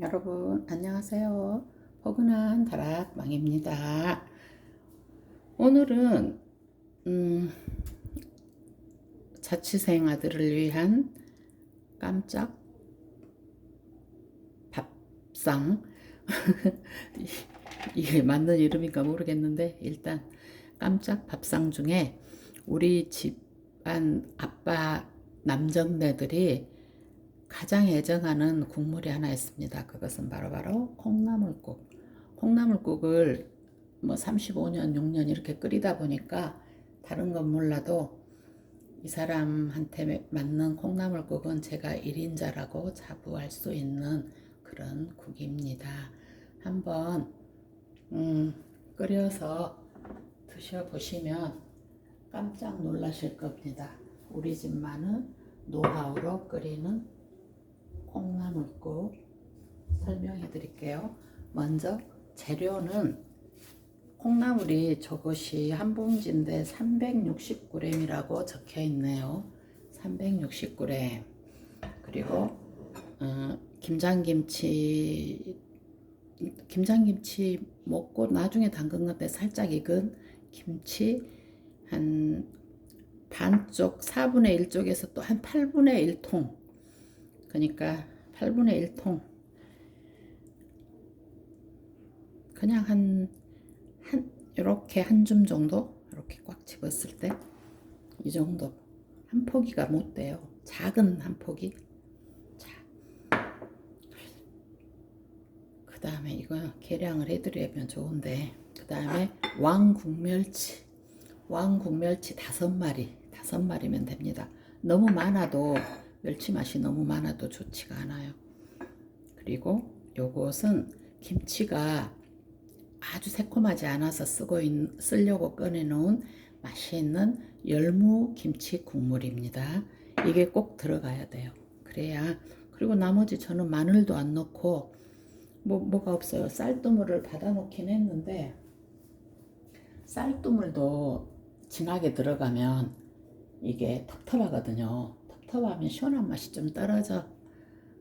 여러분 안녕하세요. 포근한 다락망입니다. 오늘은 음, 자취생 아들을 위한 깜짝 밥상 이- 이게 맞는 이름인가 모르겠는데 일단 깜짝 밥상 중에 우리 집안 아빠 남정네들이 가장 애정하는 국물이 하나 있습니다. 그것은 바로 바로 콩나물국. 콩나물국을 뭐 35년, 6년 이렇게 끓이다 보니까 다른 건 몰라도 이 사람한테 맞는 콩나물국은 제가 1인자라고 자부할 수 있는 그런 국입니다. 한번 음, 끓여서 드셔보시면 깜짝 놀라실 겁니다. 우리 집만은 노하우로 끓이는 콩나물국 설명해 드릴게요. 먼저 재료는 콩나물이 저것이 한 봉지인데 360g이라고 적혀 있네요. 360g. 그리고 어, 김장김치 김장김치 먹고 나중에 담근 건데 살짝 익은 김치 한 반쪽 4분의 1쪽에서 또 한 8분의 1통 그러니까 8분의 1통. 그냥 한, 한 이렇게 한 줌 정도? 이렇게 꽉 집었을 때? 이 정도. 한 포기가 못 돼요. 작은 한 포기. 그 다음에 이거 계량을 해드리면 좋은데 그 다음에 왕국멸치. 왕국멸치 다섯 마리. 다섯 마리면 됩니다. 너무 많아도 멸치 맛이 너무 많아도 좋지가 않아요. 그리고 요것은 김치가 아주 새콤하지 않아서 쓰고 있, 쓰려고 꺼내놓은 맛있는 열무 김치 국물입니다. 이게 꼭 들어가야 돼요. 그래야 그리고 나머지 저는 마늘도 안 넣고 뭐 뭐가 없어요. 쌀뜨물을 받아 놓긴 했는데 쌀뜨물도 진하게 들어가면 이게 텁텁하거든요. 텁텁하면 시원한 맛이 좀 떨어져.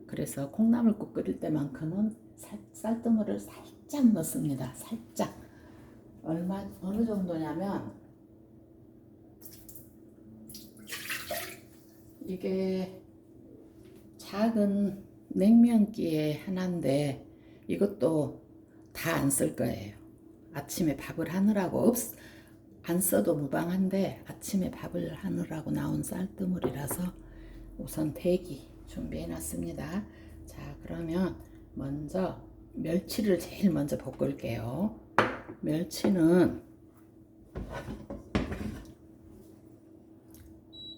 그래서 콩나물국 끓일 때만큼은 살, 쌀뜨물을 살짝 넣습니다. 살짝. 얼마 어느 정도냐면 이게 작은 냉면기에 하나인데 이것도 다 안 쓸 거예요. 아침에 밥을 하느라고 없, 안 써도 무방한데 아침에 밥을 하느라고 나온 쌀뜨물이라서 우선 대기 준비해 놨습니다. 자, 그러면 먼저 멸치를 제일 먼저 볶을게요. 멸치는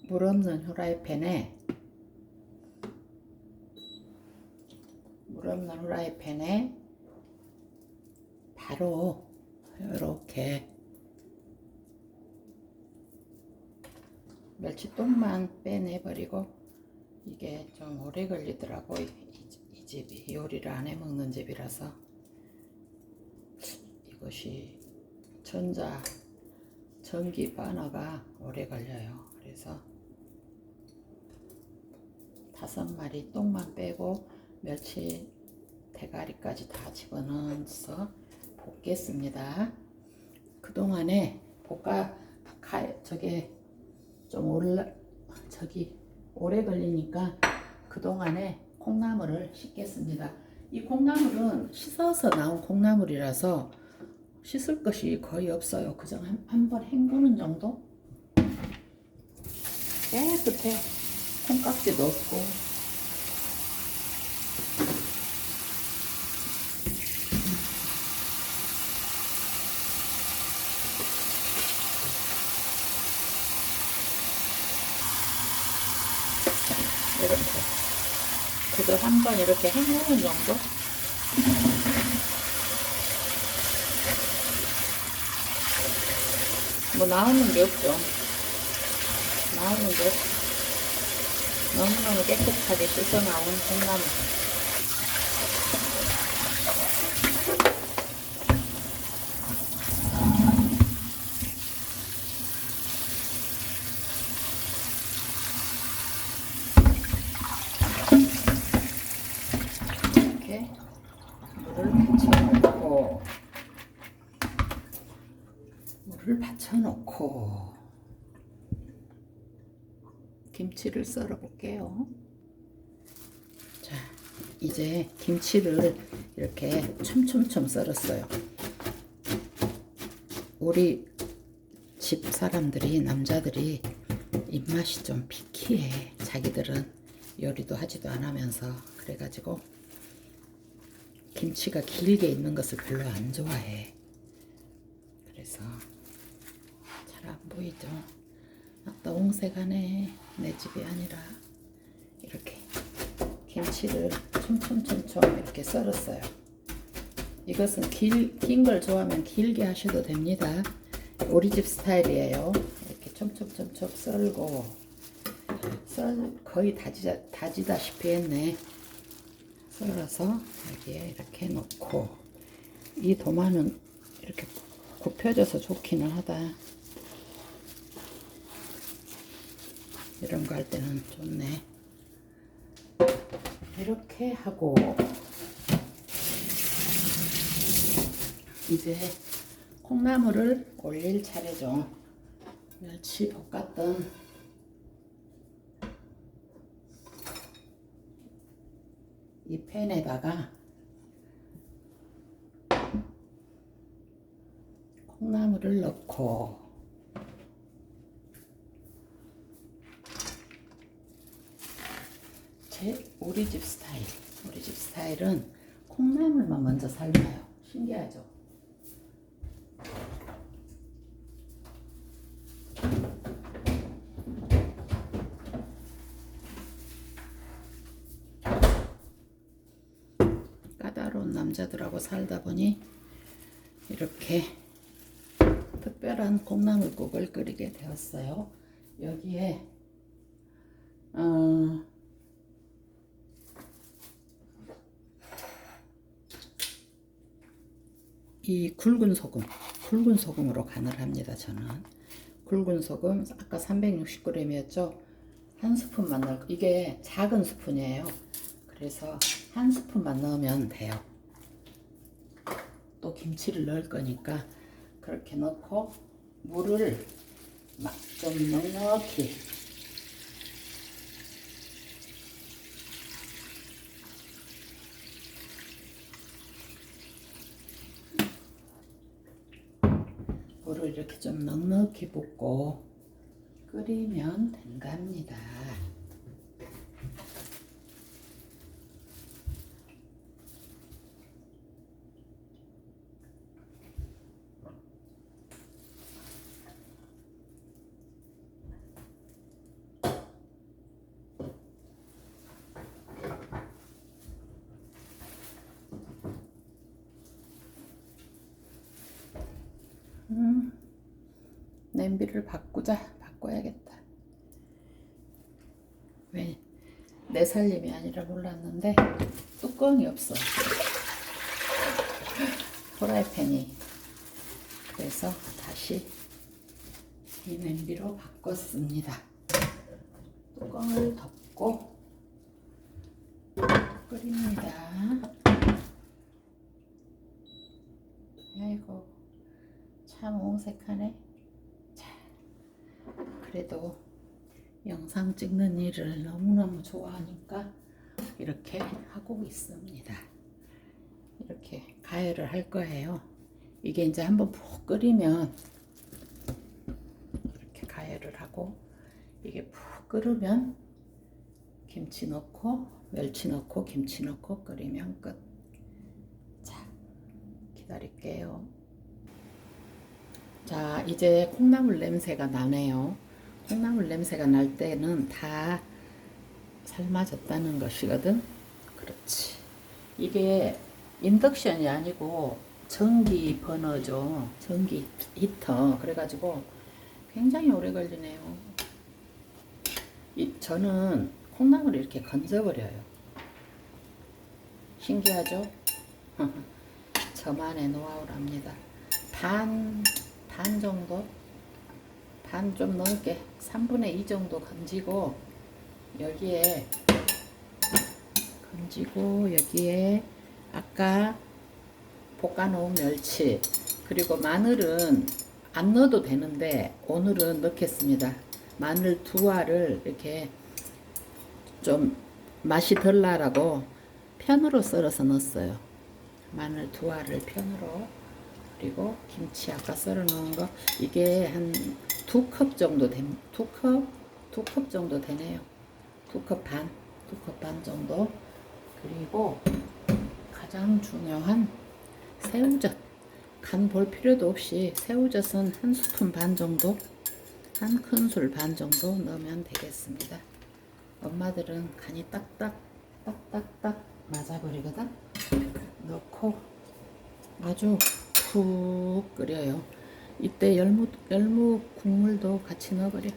물 없는 후라이팬에 물 없는 후라이팬에 바로 이렇게 멸치 똥만 빼내버리고 이게 좀 오래 걸리더라고. 이, 이, 이 집이. 요리를 안 해 먹는 집이라서. 이것이 전자 전기 버너가 오래 걸려요. 그래서 다섯 마리 똥만 빼고 멸치 대가리까지 다 집어넣어서 볶겠습니다. 그동안에 볶아 가, 저게 좀 올라 저기 오래 걸리니까 그동안에 콩나물을 씻겠습니다. 이 콩나물은 씻어서 나온 콩나물이라서 씻을 것이 거의 없어요. 그저 한번 헹구는 정도? 깨끗해. 콩깍지도 없고. 이렇게 그저 한번 이렇게 헹구는 정도? 뭐 나오는 게 없죠. 나오는 게 없죠. 너무너무 깨끗하게 씻어 나온 콩나물 이렇게 묻혀놓고 김치를 썰어 볼게요. 자, 이제 김치를 이렇게 촘촘촘 썰었어요. 우리 집 사람들이 남자들이 입맛이 좀 피키해. 자기들은 요리도 하지도 않으면서 그래가지고 김치가 길게 있는 것을 별로 안 좋아해. 그래서 잘 안 보이죠. 아까 옹색하네. 내 집이 아니라 이렇게 김치를 촘촘촘촘 이렇게 썰었어요. 이것은 길, 긴걸 좋아하면 길게 하셔도 됩니다. 우리 집 스타일이에요. 이렇게 촘촘촘촘 썰고 썰 거의 다지다, 다지다시피 했네. 썰어서 여기에 이렇게 넣고 이 도마는 이렇게 굽혀져서 좋기는 하다. 이런 거 할 때는 좋네. 이렇게 하고 이제 콩나물을 올릴 차례죠. 멸치 볶았던 이 팬에다가 콩나물을 넣고 제 우리 집 스타일 우리 집 스타일은 콩나물만 먼저 삶아요 신기하죠 까다로운 남자들하고 살다 보니 이렇게 특별한 콩나물국을 끓이게 되었어요. 여기에 어, 이 굵은 소금, 굵은 소금으로 간을 합니다. 저는 굵은 소금 아까 360g이었죠. 한 스푼만 넣을 이게 작은 스푼이에요. 그래서 한 스푼만 넣으면 돼요. 또 김치를 넣을 거니까 그렇게 넣고 물을 막 좀 넉넉히 물을 이렇게 좀 넉넉히 붓고 끓이면 된답니다. 냄비를 바꾸자 바꿔야겠다. 왜? 내 살림이 아니라 몰랐는데 뚜껑이 없어. 프라이팬이. 그래서 다시 이 냄비로 바꿨습니다. 뚜껑을 덮고 끓입니다. 아이고 참 옹색하네 그래도 영상 찍는 일을 너무너무 좋아하니까 이렇게 하고 있습니다. 이렇게 가열을 할 거예요. 이게 이제 한번 푹 끓이면 이렇게 가열을 하고 이게 푹 끓으면 김치 넣고 멸치 넣고 김치 넣고 끓이면 끝. 자, 기다릴게요. 자, 이제 콩나물 냄새가 나네요. 콩나물 냄새가 날 때는 다 삶아졌다는 것이거든. 그렇지. 이게 인덕션이 아니고 전기 버너죠. 전기 히터. 그래가지고 굉장히 오래 걸리네요. 이, 저는 콩나물을 이렇게 건져버려요. 신기하죠? 저만의 노하우랍니다. 반, 반 정도? 반좀 넘게 3분의 2 정도 건지고 여기에 건지고 여기에 아까 볶아놓은 멸치 그리고 마늘은 안 넣어도 되는데 오늘은 넣겠습니다. 마늘 두 알을 이렇게 좀 맛이 덜 나라고 편으로 썰어서 넣었어요. 마늘 두 알을 편으로 그리고 김치 아까 썰어 놓은 거 이게 한 두 컵 정도 됨. 두 컵? 두 컵 정도 되네요. 두 컵 반, 두 컵 반 정도. 그리고 가장 중요한 새우젓. 간 볼 필요도 없이 새우젓은 한 스푼 반 정도, 한 큰술 반 정도 넣으면 되겠습니다. 엄마들은 간이 딱딱, 딱딱딱 맞아버리거든. 넣고 아주 푹 끓여요. 이때 열무, 열무 국물도 같이 넣어버려.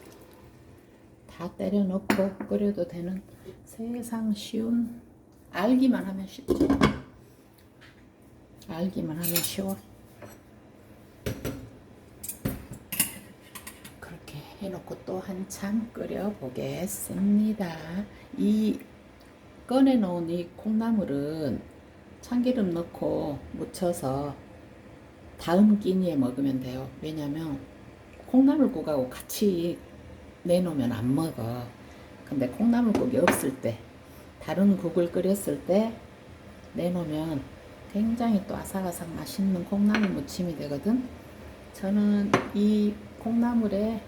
다 때려 넣고 끓여도 되는 세상 쉬운 알기만 하면 쉽죠. 알기만 하면 쉬워. 그렇게 해놓고 또 한참 끓여 보겠습니다. 이 꺼내놓은 이 콩나물은 참기름 넣고 무쳐서 다음 끼니에 먹으면 돼요. 왜냐면 콩나물국하고 같이 내놓으면 안 먹어. 근데 콩나물국이 없을 때, 다른 국을 끓였을 때 내놓으면 굉장히 또 아삭아삭 맛있는 콩나물 무침이 되거든. 저는 이 콩나물에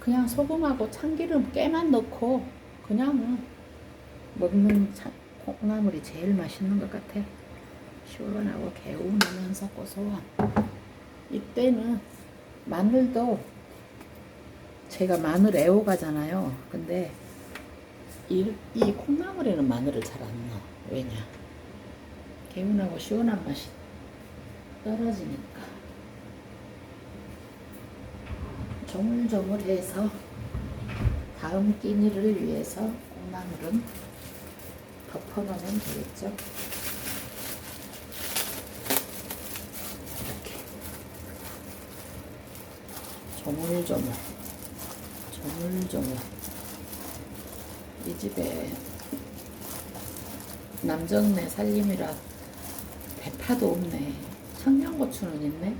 그냥 소금하고 참기름 깨만 넣고 그냥 먹는 참, 콩나물이 제일 맛있는 것 같아. 시원하고 개운하면서 고소한. 이때는 마늘도 제가 마늘 애호가잖아요. 근데 이, 이 콩나물에는 마늘을 잘 안 넣어. 왜냐? 개운하고 시원한 맛이 떨어지니까. 조물조물해서 다음 끼니를 위해서 콩나물은 덮어놓으면 되겠죠. 이렇게 조물조물 조물조물. 이 집에 남정네 살림이라 대파도 없네. 청양고추는 있네?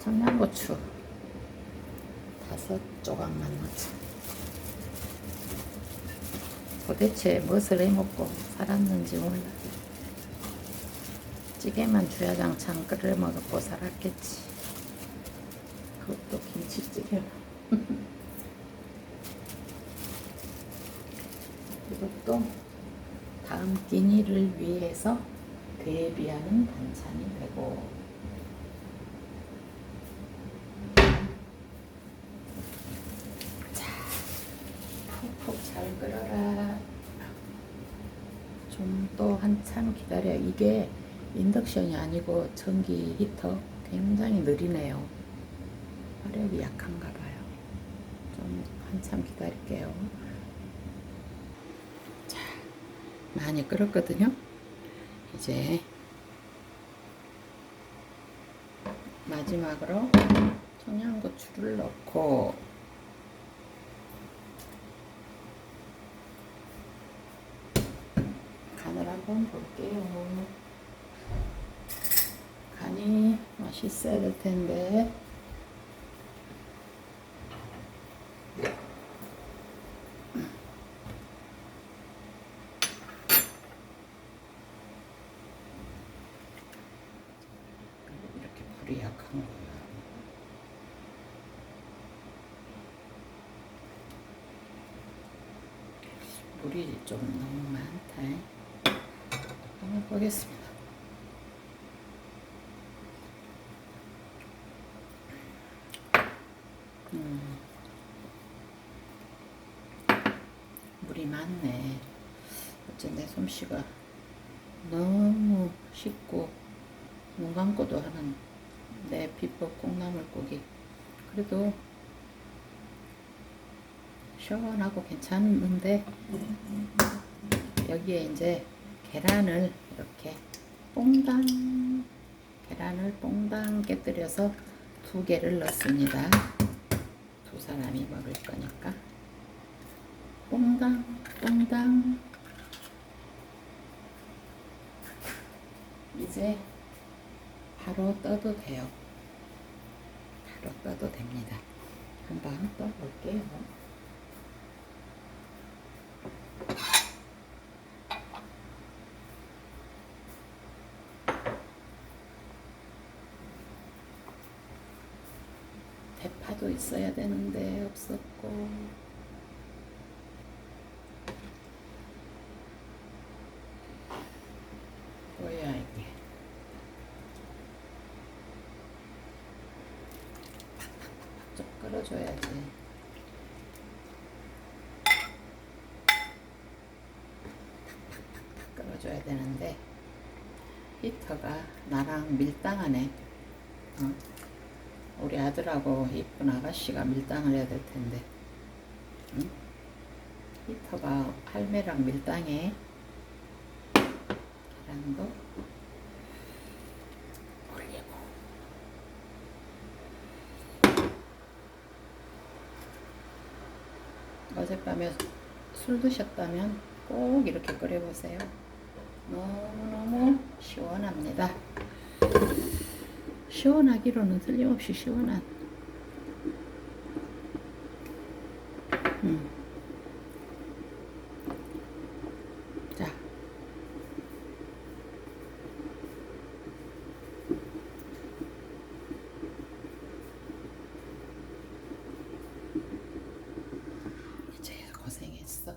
청양고추. 다섯 조각만 넣자. 도대체 무엇을 해먹고 살았는지 몰라. 찌개만 주야장창 끓여 먹고 살았겠지 김치찌개로 이것도 다음 끼니를 위해서 대비하는 반찬이 되고. 자 푹푹 잘 끓어라. 좀 또 한참 기다려. 이게 인덕션이 아니고 전기 히터. 굉장히 느리네요 화력이 약한가 봐요 좀 한참 기다릴게요 자 많이 끓었거든요 이제 마지막으로 청양고추를 넣고 간을 한번 볼게요. 간이 맛있어야 될 텐데. 이렇게 불이 약한 거야. 물이 좀 너무 많다. 한번 보겠습니다. 음. 물이 많네. 어째 내 솜씨가 너무 쉽고 눈 감고도 하는 내 비법 콩나물국이 그래도 시원하고 괜찮은데 여기에 이제 계란을 이렇게 뽕당 계란을 뽕당 깨뜨려서 두 개를 넣습니다. 두 사람이 먹을 거니까 뽕당 뽕당 이제 바로 떠도 돼요. 이렇게로 떠도 됩니다. 한번 떠볼게요. 대파도 있어야 되는데 없었고. 뭐야 이게. 좀 끓여줘야지. 탁탁탁탁 끓여줘야 되는데. 히터가 나랑 밀당하네. 어? 우리 아들하고 이쁜 아가씨가 밀당을 해야 될 텐데. 응? 히터가 할매랑 밀당해. 계란도 올리고. 어젯밤에 술 드셨다면 꼭 이렇게 끓여보세요. 너무너무 시원합니다 시원하기로는 틀림없이 시원한 음. 자 이제 고생했어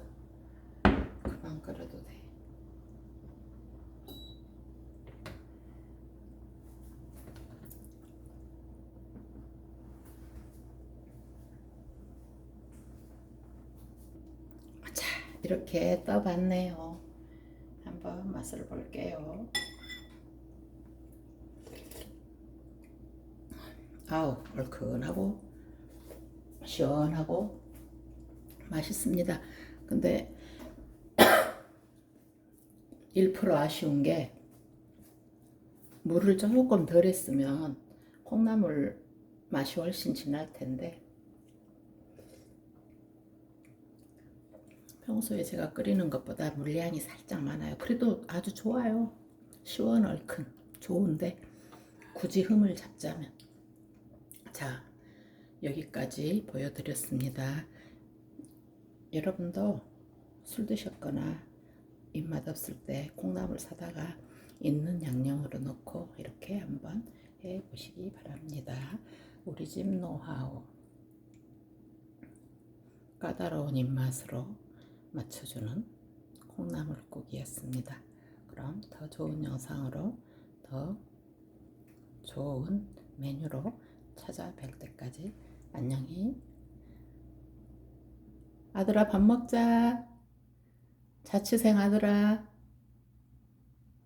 그만 끓여도 돼 자, 이렇게 떠봤네요. 한번 맛을 볼게요. 아우, 얼큰하고 시원하고 맛있습니다. 근데 1% 아쉬운 게 물을 조금 덜 했으면 콩나물 맛이 훨씬 진할 텐데 평소에 제가 끓이는 것보다 물량이 살짝 많아요. 그래도 아주 좋아요. 시원 얼큰 좋은데 굳이 흠을 잡자면 자 여기까지 보여드렸습니다. 여러분도 술 드셨거나 입맛 없을 때 콩나물 사다가 있는 양념으로 넣고 이렇게 한번 해 보시기 바랍니다. 우리 집 노하우 까다로운 입맛으로 맞춰주는 콩나물국이었습니다. 그럼 더 좋은 영상으로 더 좋은 메뉴로 찾아뵐 때까지 안녕히 아들아 밥 먹자 자취생 아들아